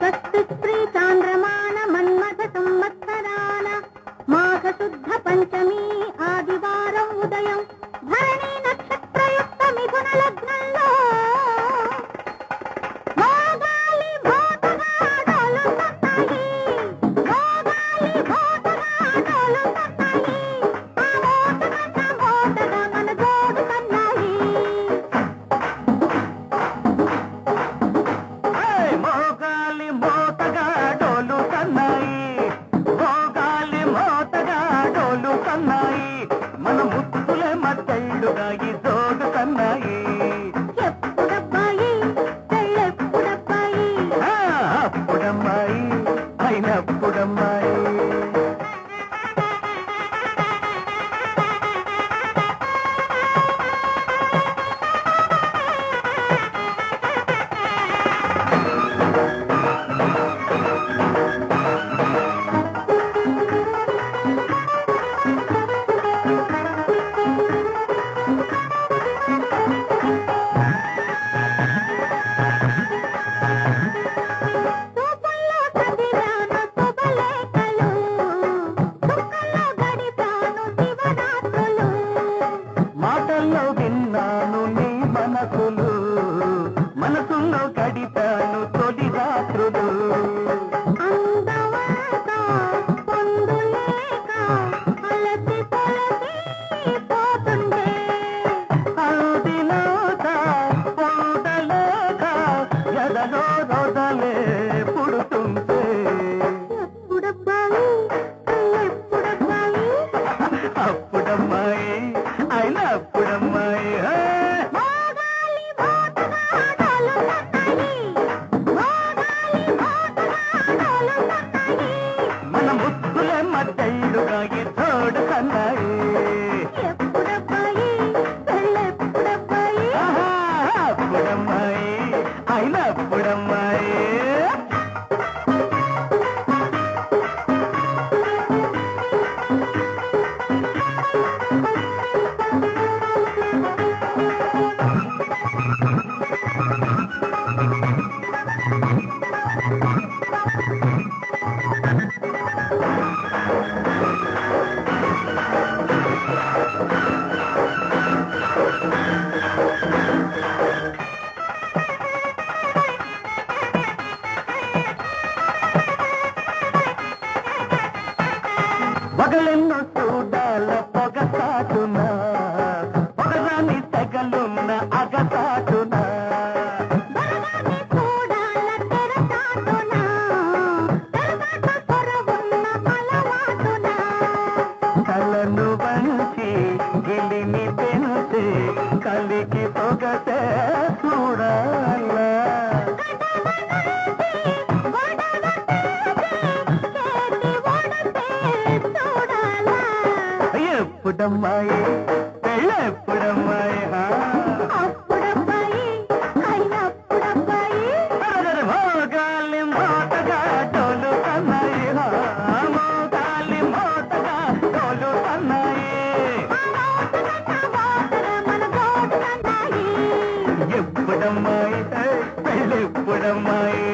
பத்து தாந்திரமா ఎప్పుడాగి అప్పుడమ్మాయి అయినప్పుడమ్మాయి கண்ணோட்டடி to అప్పుడమ్మాయి పెళ్ళప్పుడమ్మాయి ఎప్పుడమ్మాయి పెళ్ళెప్పుడమ్మాయి